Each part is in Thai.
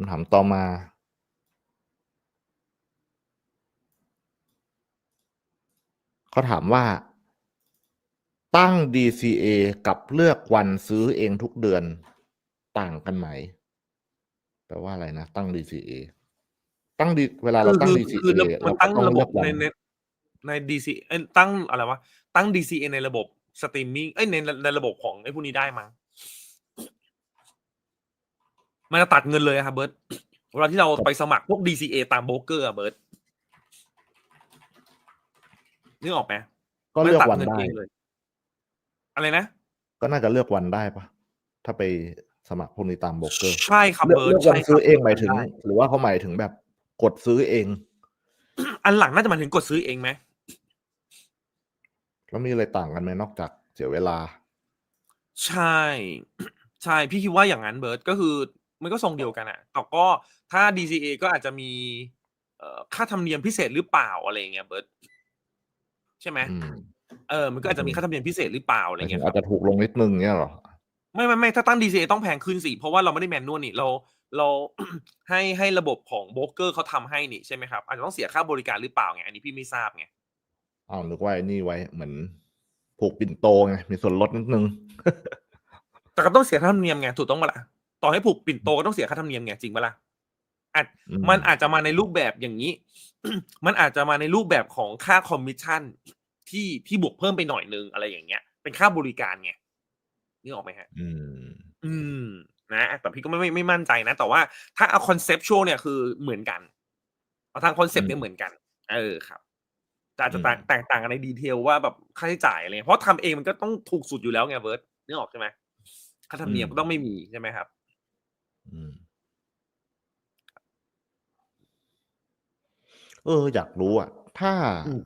คำถามต่อมา เขาถามว่า ตั้ง DCA กับเลือกวันซื้อเองทุกเดือนต่างกันไหม แปลว่าอะไรนะ ตั้ง DCA ตั้ง D เวลาเราคือตั้งคือ DCA คือระมัเรานก็ตั้งต้องระบเลืบอกวันในในใน DC เอ้ยตั้งอะไรวะ ตั้ง DCA ในระบบสตรีมมิ่งเอ้ยในในระบบของไอ้พวกนี้ได้มั้ง มันจะตัดเงินเลยอะครับเบิร์ตเวลาที่เราไปสมัครพวก DCA ตามโบรกเกอร์อะเบิร์ตนึกออกไหมก็เลือกมัตัวันเงินได้เองเลยอะไรนะ ก็น่าจะเลือกวันได้ปะถ้าไปสมัครพวกนี้ตามโบรกเกอร์ ใช่ครับเลือกเบิร์เลืตอกวันใช่คซื้รัอบเองหมายถึงได้หรือว่าเขาหมายถึงแบบกดซื้อเอง อันหลังน่าจะหมายถึงกดซื้อเองไหมแล้วมีอะไรต่างกันไหมนอกจากเสียเวลา ใช่ ใช่ พี่คิดว่าอย่างนั้นเบิร์ตก็คือ มันก็ทรงเดียวกันอะแต่ก็ถ้า DCA ก็อาจจะมีเอ่อค่าธรรมเนียมพิเศษหรือเปล่าอะไรอย่างเงี้ยเบิร์ตใช่ไหมอืมเออมันก็อาจจะมีค่าธรรมเนียมพิเศษหรือเปล่าอะหไรมายถึเงี้งยคอารัจบจะถูกลงนิดนึงเงี้ยเหรอไม่ไม่ไม่ถ้าตั้ง DCA ต้องแพงขึ้นสิเพราะว่าเราไม่ได้แมนนวลนี่เราเราให้ให้ระบบของโบรกเกอร์เขาทำให้นี่ใช่ไหมครับอาจจะต้องเสียค่าบริการหรือเปล่าไงอันนี้พี่ไม่ทราบไงอ้าวนึกว่าไอ้นี่ไว้เหมือนผูกปิ่นโตไงมีส่วนลดนิดนึงแต่ก็ต้องเสียค่าธรรมเนียมไงถูกต้องปะล่ะ ต่อให้ผูกปิ่นโตก็ต้องเสียค่าธรรมเนียมไงจริงปะล่ะอาจอืมมันอาจจะมาในรูปแบบอย่างนี้ มันอาจจะมาในรูปแบบของค่าคอมมิชชั่นที่ที่บวกเพิ่มไปหน่อยนึงอะไรอย่างเงี้ย เป็นค่าบริการไงนี่ออกไหมฮะ อืม อืม นะแต่พี่ก็ไม่ไม่ไม่มั่นใจนะ แต่ว่าถ้าเอาคอนเซปชวลเนี่ยคือเหมือนกันเอาทางคอนเซปต์เนี่ยเหมือนกัน เออครับแต่อาจจะต่างอืมแตกต่างกันในดีเทลว่าแบบค่าใช้จ่ายอะไรเงี้ยเพราะทำเองมันก็ต้องถูกสุดอยู่แล้วไงเวิร์ดนึกออกใช่ไหมค่าธรรมเนียมก็ต้องไม่มีใช่ไหมครับอืม เออ อยากรู้อะ ถ้า อืม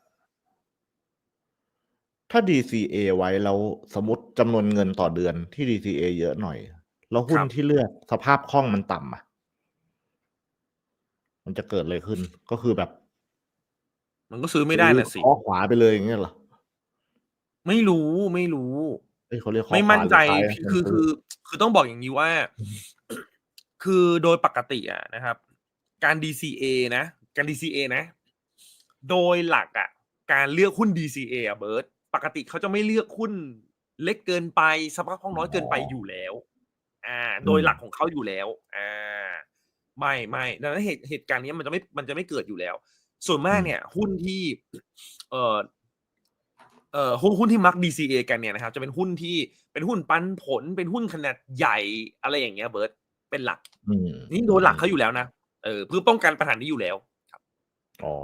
ถ้า DCA ไว้แล้ว สมมติจำนวนเงินต่อเดือนที่ DCA เยอะหน่อย แล้วหุ้นที่เลือกสภาพคล่องมันต่ำอะมันจะเกิดอะไรขึ้น ก็คือแบบ มันก็ซื้อไม่ได้น่ะสิข้อขวาไปเลย อย่างเงี้ยเหรอ ไม่รู้ ไม่รู้เอ้ย เขาเรียกข้อไม่ขวามั่นใจหรือซ้ายพี่คือมันคือ คือต้องบอกอย่างนี้ว่า คือโดยปกติอะนะครับ การ DCA นะการ DCA นะ โดยหลักอะการเลือกหุ้น DCA อะเบิร์ตปกติเขาจะไม่เลือกหุ้นเล็กเกินไปสภาพคล่องน้อยเกินไปอยู่แล้ว อ่า โดยหลักของเขาอยู่แล้ว อ่า ไม่ไม่ดังนั้นเหตุเหตุการณ์นี้มันจะไม่มันจะไม่เกิดอยู่แล้ว ส่วนมากเนี่ย หุ้นที่ เอ่อเอ่อหุ้นหุ้นที่มัก DCA กันเนี่ยนะครับ จะเป็นหุ้นที่เป็นหุ้นปันผลเป็นหุ้นขนาดใหญ่อะไรอย่างเงี้ยเบิร์ต เป็นหลักอืมนี่โดยหลักเขาอยู่แล้วนะเออเพื่อป้องกันปัญหานี้อยู่แล้วอ๋อ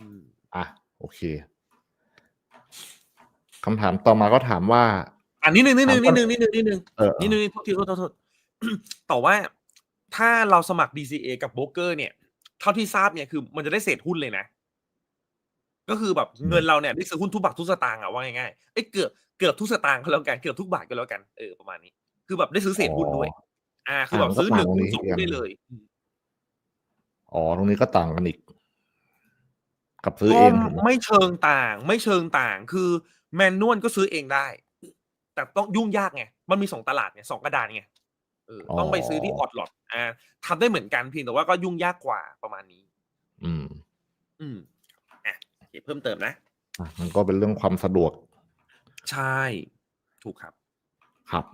อืมอะโอเคคำถามต่อมาก็ถามว่า อันนี้หนึ่งนิดนึงถามนิก่อนดนึงนิดนึงนิดนึงเออนิดนึงโทษทีโทษโทษโทษแต่ว่าถ้าเราสมัคร DCA กับโบรกเกอร์เนี่ย เท่าที่ทราบเนี่ยคือมันจะได้เศษหุ้นเลยนะ ก็คือแบบเงินเราเนี่ยได้ซื้อหุ้นทุกบาททุกสตางค์อะว่าง่ายๆเอ้ยเกือบเกือบทุกสตางค์ก็แล้วกันเกือบทุกบาทก็แล้วกันเออประมาณนี้ คือแบบได้ซื้อเศษหุ้นด้วย อ่าคือแบบอ่ามันก็ซื้อหนึ่งต่างหุ้นตรงนี้สองอีกหุ้นอย่างได้เลยอืมอ๋อตรงนี้ก็ต่างกันอีก กับซื้อก็เองถูกไหมไม่เชิงต่าง ไม่เชิงต่าง คือแมนนวลก็ซื้อเองได้ แต่ต้องยุ่งยากไงมันมีสองตลาดไงสองกระดานไงเออต้องไปซื้อที่ออดหลอดอ่าทำได้เหมือนกันเพียงแต่ว่าก็ยุ่งยากกว่าประมาณนี้ อืม อืมอะโอเคเพิ่มเติมนะอะมันก็เป็นเรื่องความสะดวก ใช่ ถูกครับ ครับ